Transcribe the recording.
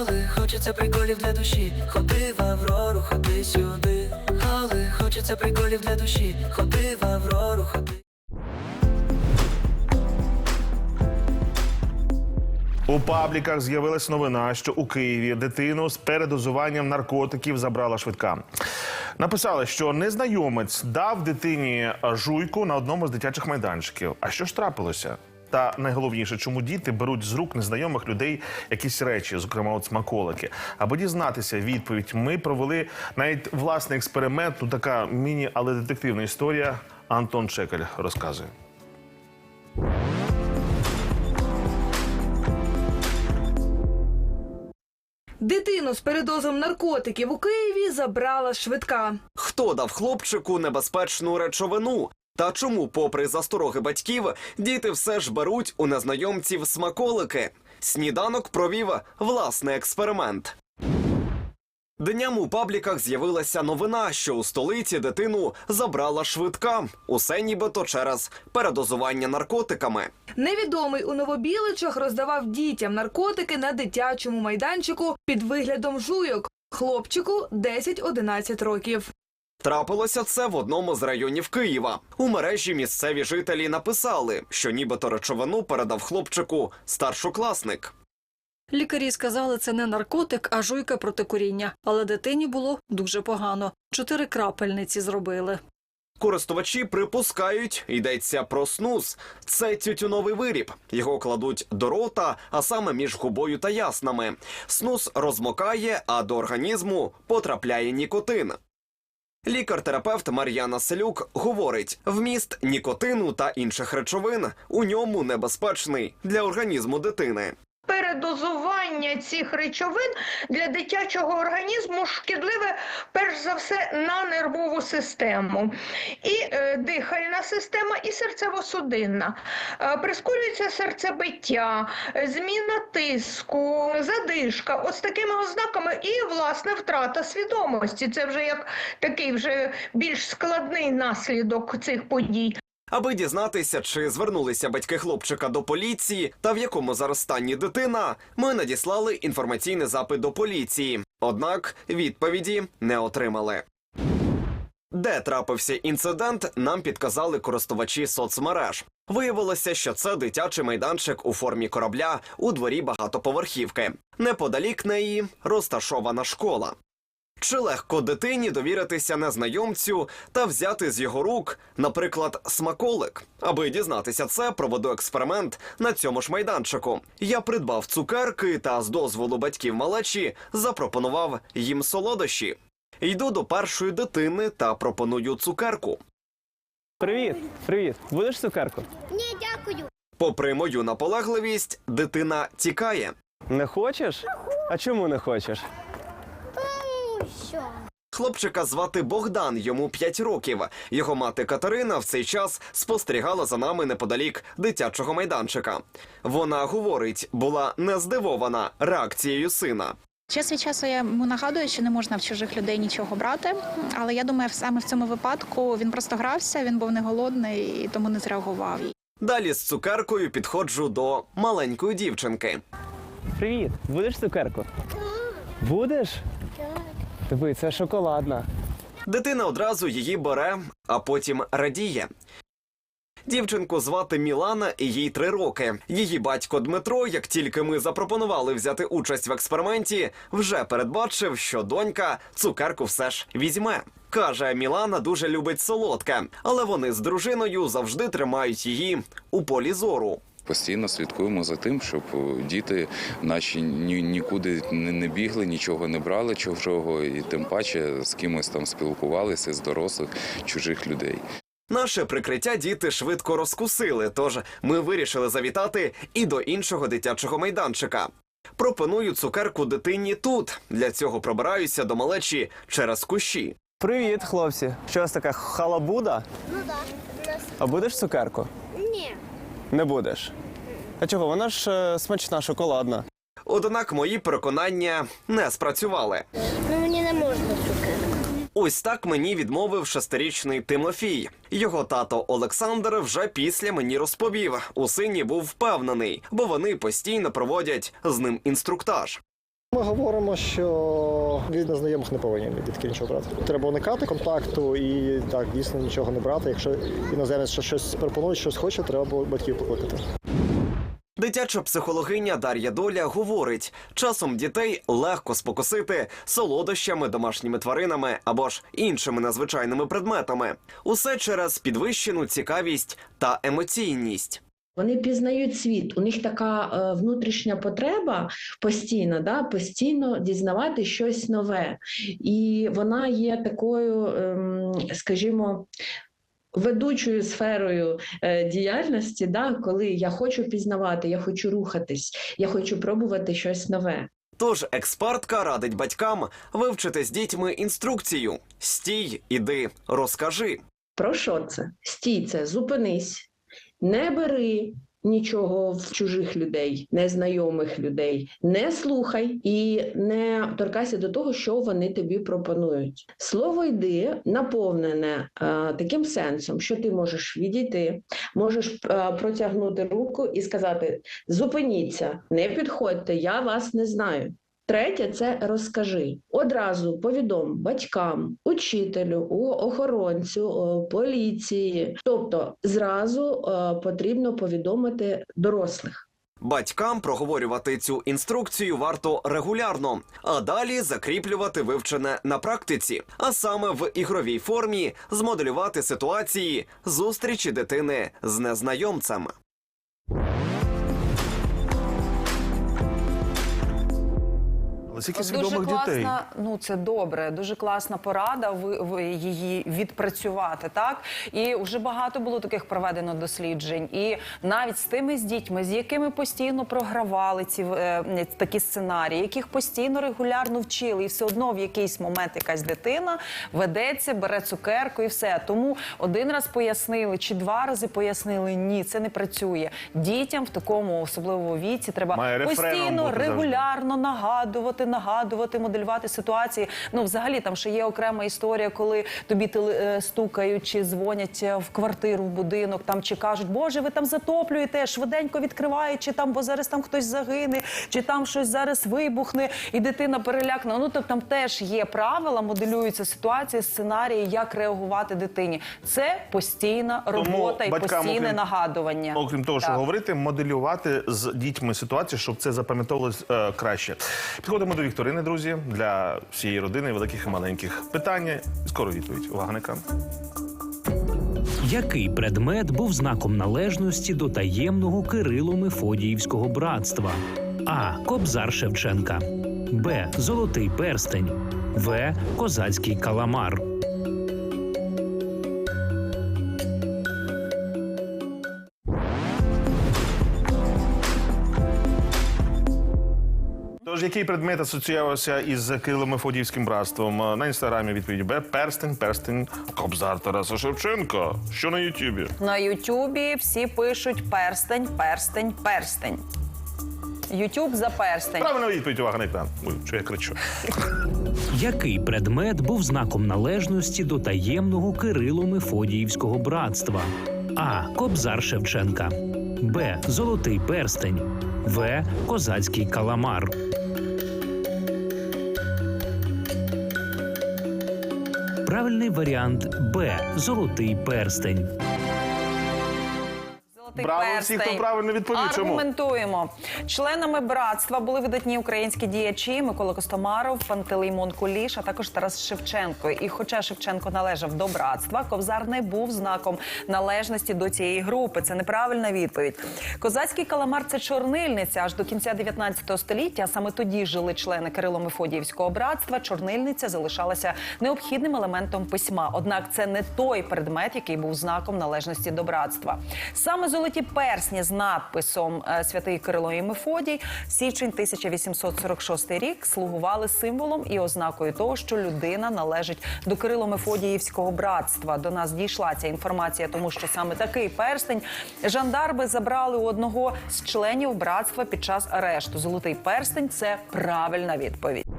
Але хочеться приколів для душі. Ходи в Аврору, ходи сюди. Але хочеться приколів для душі. Ходи в Аврору, ходи. У пабліках з'явилась новина, що у Києві дитину з передозуванням наркотиків забрала швидка. Написали, що незнайомець дав дитині жуйку на одному з дитячих майданчиків. А що ж трапилося? Та найголовніше, чому діти беруть з рук незнайомих людей якісь речі, зокрема от смаколики. Аби дізнатися відповідь, ми провели навіть власний експеримент. Ну така міні, але детективна історія. Антон Чекаль розказує. Дитину з передозом наркотиків у Києві забрала швидка. Хто дав хлопчику небезпечну речовину? Та чому, попри застороги батьків, діти все ж беруть у незнайомців смаколики? Сніданок провів власний експеримент. Дням у пабліках з'явилася новина, що у столиці дитину забрала швидка. Усе нібито через передозування наркотиками. Невідомий у Новобіличах роздавав дітям наркотики на дитячому майданчику під виглядом жуйок. Хлопчику 10-11 років. Трапилося це в одному з районів Києва. У мережі місцеві жителі написали, що нібито речовину передав хлопчику старшокласник. Лікарі сказали, це не наркотик, а жуйка проти куріння. Але дитині було дуже погано. Чотири крапельниці зробили. Користувачі припускають, йдеться про снус. Це тютюновий виріб. Його кладуть до рота, а саме між губою та яснами. Снус розмокає, а до організму потрапляє нікотин. Лікар-терапевт Мар'яна Селюк говорить: вміст нікотину та інших речовин у ньому небезпечний для організму дитини. Передозування цих речовин для дитячого організму шкідливе перш за все на нервову систему. І е, дихальна система, і серцево-судинна. Е, прискорюється серцебиття, е, зміна тиску, задишка. Ось такими ознаками і власне втрата свідомості. Це вже як такий вже більш складний наслідок цих подій. Аби дізнатися, чи звернулися батьки хлопчика до поліції та в якому зараз стані дитина, ми надіслали інформаційний запит до поліції. Однак відповіді не отримали. Де трапився інцидент, нам підказали користувачі соцмереж. Виявилося, що це дитячий майданчик у формі корабля у дворі багатоповерхівки. Неподалік неї розташована школа. Чи легко дитині довіритися незнайомцю та взяти з його рук, наприклад, смаколик? Аби дізнатися це, проведу експеримент на цьому ж майданчику. Я придбав цукерки та з дозволу батьків малечі запропонував їм солодощі. Йду до першої дитини та пропоную цукерку. Привіт, привіт. Будеш цукерку? Ні, дякую. Попри мою наполегливість, дитина тікає. Не хочеш? А чому не хочеш? Що? Хлопчика звати Богдан, йому 5 років. Його мати Катерина в цей час спостерігала за нами неподалік дитячого майданчика. Вона говорить, була не здивована реакцією сина. Час від часу я йому нагадую, що не можна в чужих людей нічого брати. Але я думаю, саме в цьому випадку він просто грався, він був не голодний і тому не зреагував. Далі з цукеркою підходжу до маленької дівчинки. Привіт, будеш цукерку? Будеш? Диви, це шоколадна. Дитина одразу її бере, а потім радіє. Дівчинку звати Мілана і їй три роки. Її батько Дмитро, як тільки ми запропонували взяти участь в експерименті, вже передбачив, що донька цукерку все ж візьме. Каже, Мілана дуже любить солодке, але вони з дружиною завжди тримають її у полі зору. Постійно слідкуємо за тим, щоб е, діти наші ні, нікуди не, не бігли, нічого не брали чужого, і тим паче з кимось там спілкувалися з дорослих чужих людей. Наше прикриття діти швидко розкусили, тож ми вирішили завітати і до іншого дитячого майданчика. Пропоную цукерку дитині тут. Для цього пробираюся до малечі через кущі. Привіт, хлопці. Що у вас така халабуда? Ну да. А будеш цукерку? ні. Не будеш. А чого? Вона ж е, смачна, шоколадна. Однак мої переконання не спрацювали. Ну мені не можна цукерку. Ось так мені відмовив шестирічний Тимофій. Його тато Олександр вже після мені розповів. У сині був впевнений, бо вони постійно проводять з ним інструктаж. Ми говоримо, що від незнайомих не повинні дітки нічого брати. Треба уникати контакту і так дійсно нічого не брати. Якщо іноземець щось пропонує, щось хоче, треба батьків покликати. Дитяча психологиня Дар'я Доля говорить: часом дітей легко спокусити солодощами, домашніми тваринами або ж іншими незвичайними предметами. Усе через підвищену цікавість та емоційність. Вони пізнають світ. У них така е, внутрішня потреба постійно, да, постійно дізнавати щось нове. І вона є такою, ем, скажімо, ведучою сферою е, діяльності, да, коли я хочу пізнавати, я хочу рухатись, я хочу пробувати щось нове. Тож експертка радить батькам вивчити з дітьми інструкцію: стій, іди, розкажи. Про що це? Стій це, зупинись, не бери нічого в чужих людей, незнайомих людей, не слухай і не торкайся до того, що вони тобі пропонують. Слово йди наповнене е, таким сенсом, що ти можеш відійти, можеш е, протягнути руку і сказати: зупиніться, не підходьте, я вас не знаю. Третє це розкажи. Одразу повідом батькам, учителю, охоронцю, о, поліції. Тобто зразу е, потрібно повідомити дорослих. Батькам проговорювати цю інструкцію варто регулярно, а далі закріплювати вивчене на практиці, а саме в ігровій формі змоделювати ситуації зустрічі дитини з незнайомцем. Скільки Дуже свідомих дітей. класна, ну це добре, дуже класна порада. Ви, ви її відпрацювати, так і вже багато було таких проведено досліджень. І навіть з тими з дітьми, з якими постійно програвали ці е, такі сценарії, яких постійно регулярно вчили, і все одно в якийсь момент якась дитина ведеться, бере цукерку і все. Тому один раз пояснили чи два рази пояснили. Ні, це не працює. Дітям в такому особливому віці треба Має постійно бути завжди. регулярно нагадувати, нагадувати, моделювати ситуації. Ну, взагалі, там ще є окрема історія, коли тобі теле- е, стукають чи дзвонять е, в квартиру, в будинок, там чи кажуть, Боже, ви там затоплюєте, швиденько відкривають, чи там, бо зараз там хтось загине, чи там щось зараз вибухне, і дитина перелякне. Ну то там теж є правила, моделюються ситуації, сценарії, як реагувати дитині. Це постійна Тому робота і батькам, постійне окрім- нагадування. Окрім того, що говорити, моделювати з дітьми ситуацію, щоб це запам'ятовувалось е, краще. Підходимо до вікторини, друзі, для всієї родини, великих і маленьких. Питання, скоро відповідь. Увага на екран. Який предмет був знаком належності до таємного Кирило-Мефодіївського братства? А. Кобзар Шевченка. Б. Золотий перстень. В. Козацький каламар. Тож, який предмет асоціювався із Кирило-Мефодіївським братством? Е, На інстаграмі відповідь Б. Перстень, перстень, Кобзар Тараса Шевченка. Що на Ютубі? На Ютубі всі пишуть перстень, перстень, перстень. Ютуб за перстень. Правильна відповідь, увага на екран. Ой, що я кричу. Який предмет був знаком належності до таємного Кирило-Мефодіївського братства? А. Кобзар Шевченка. Б. Золотий перстень. В. Козацький каламар. Правильний варіант Б. Золотий перстень. Золотий Браво перстень. хто правильно відповів. Чому? Аргументуємо. Членами братства були видатні українські діячі Микола Костомаров, Пантелеймон Куліш, а також Тарас Шевченко. І хоча Шевченко належав до братства, Ковзар не був знаком належності до цієї групи. Це неправильна відповідь. Козацький каламар це чорнильниця. Аж до кінця 19 століття. Саме тоді жили члени Кирило-Мефодіївського братства. Чорнильниця залишалася необхідним елементом письма. Однак це не той предмет, який був знаком належності до братства. Саме золоті персні з надписом е, Святий Кирило і Мефодій, січень 1846 рік слугували символом і ознакою того, що людина належить до Кирило-Мефодіївського братства. До нас дійшла ця інформація, тому що саме такий перстень жандарми забрали у одного з членів братства під час арешту. Золотий перстень це правильна відповідь.